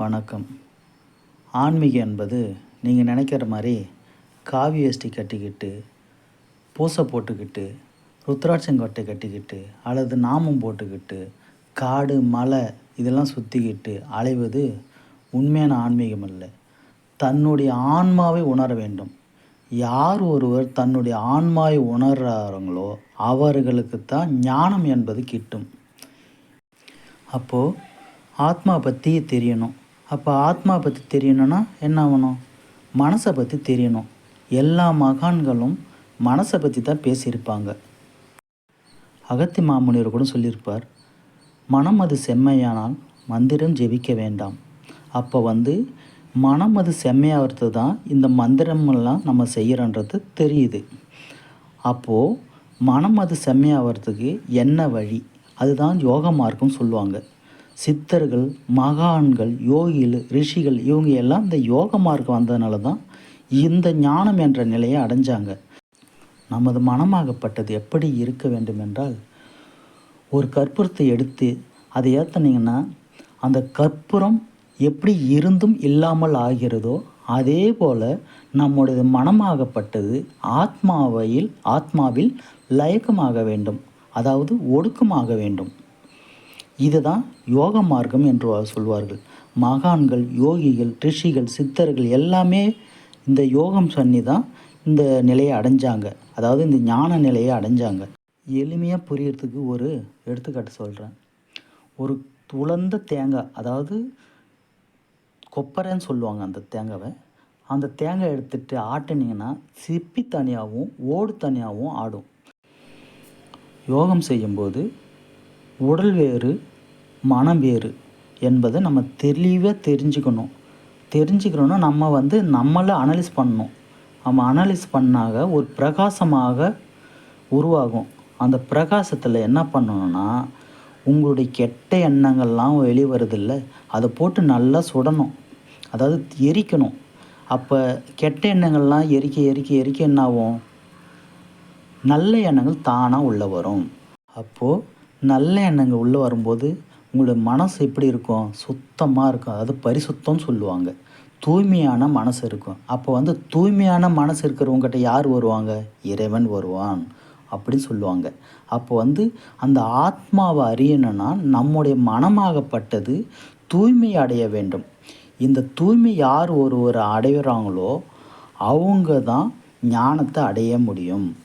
வணக்கம். ஆன்மீகம் என்பது நீங்கள் நினைக்கிற மாதிரி காவி வேஷ்டி கட்டிக்கிட்டு பூசை போட்டுக்கிட்டு ருத்ராட்சங்கொட்டை கட்டிக்கிட்டு அல்லது நாமம் போட்டுக்கிட்டு காடு மலை இதெல்லாம் சுற்றிக்கிட்டு அலைவது உண்மையான ஆன்மீகம் இல்லை தன்னுடைய ஆன்மாவை உணர வேண்டும். யார் ஒருவர் தன்னுடைய ஆன்மாவை உணர்றாங்களோ அவர்களுக்கு தான் ஞானம் என்பது கிட்டும். அப்போது ஆத்மா பற்றி தெரியணும். அப்போ ஆத்மா பற்றி தெரியணும்னா என்ன ஆகணும்? மனசை பற்றி தெரியணும். எல்லா மகான்களும் மனசை பற்றி தான் பேசியிருப்பாங்க. அகத்தி மாமுனிவர் கூட சொல்லியிருப்பார் மனம் அது செம்மையானால் மந்திரம் ஜெபிக்க வேண்டாம். அப்போ வந்து மனம் அது செம்மையாகிறது தான் இந்த மந்திரமெல்லாம் நம்ம செய்கிறன்றது தெரியுது. அப்போது மனம் அது செம்மையாகிறதுக்கு என்ன வழி? அதுதான் யோக மார்க்கம் சொல்லுவாங்க. சித்தர்கள் மகான்கள் யோகிகள் ரிஷிகள் இவங்க எல்லாம் இந்த யோக மார்க்கம் வந்ததுனால தான் இந்த ஞானம் என்ற நிலையை அடைஞ்சாங்க. நமது மனமாகப்பட்டது எப்படி இருக்க வேண்டும் என்றால் ஒரு கற்பூரத்தை எடுத்து அதை ஏற்றினீங்கன்னா அந்த கற்பூரம் எப்படி இருந்தும் இல்லாமல் ஆகிறதோ அதே போல் நம்முடைய மனமாகப்பட்டது ஆத்மாவையில் ஆத்மாவில் லயக்கமாக வேண்டும். அதாவது ஒடுக்கமாக வேண்டும். இதுதான் யோக மார்க்கம் என்று சொல்வார்கள். மகான்கள் யோகிகள் ரிஷிகள் சித்தர்கள் எல்லாமே இந்த யோகம் சன்னி தான் இந்த நிலையை அடைஞ்சாங்க. அதாவது இந்த ஞான நிலையை அடைஞ்சாங்க. எளிமையாக புரியறதுக்கு ஒரு எடுத்துக்காட்டு சொல்கிறேன் ஒரு துளந்த தேங்காய் அதாவது கொப்பரைன்னு சொல்லுவாங்க அந்த தேங்காவை. அந்த தேங்காய் எடுத்துகிட்டு ஆட்டினீங்கன்னா சிப்பி தனியாகவும் ஓடு தனியாகவும் ஆடும். யோகம் செய்யும்போது உடல் வேறு மனம் வேறு என்பதை நம்ம தெளிவாக தெரிஞ்சுக்கணும். தெரிஞ்சுக்கிறோன்னா நம்ம வந்து நம்மளை அனலைஸ் பண்ணணும். நம்ம அனலைஸ் பண்ணாக ஒரு பிரகாசமாக உருவாகும். அந்த பிரகாசத்தில் என்ன பண்ணணும்னா உங்களுடைய கெட்ட எண்ணங்கள்லாம் வெளிவருதில்ல அதை போட்டு நல்லா சுடணும். அதாவது எரிக்கணும். அப்போ கெட்ட எண்ணங்கள்லாம் எரிக்க எரிக்க எரிக்க என்ன ஆகும் நல்ல எண்ணங்கள் தானாக உள்ளே வரும். அப்போது நல்ல எண்ணங்கள் உள்ளே வரும்போது உங்களுடைய மனசு எப்படி இருக்கும்? சுத்தமாக இருக்கும். அதாவது பரிசுத்தம்னு சொல்லுவாங்க. தூய்மையான மனசு இருக்கும். அப்போ வந்து தூய்மையான மனசு இருக்கிறவங்ககிட்ட யார் வருவாங்க? இறைவன் வருவான் அப்படின்னு சொல்லுவாங்க. அப்போ வந்து அந்த ஆத்மாவை அறியணும்னா நம்முடைய மனமாகப்பட்டது தூய்மை அடைய வேண்டும். இந்த தூய்மை யார் ஒருவர் அடைகிறாங்களோ அவங்க தான் ஞானத்தை அடைய முடியும்.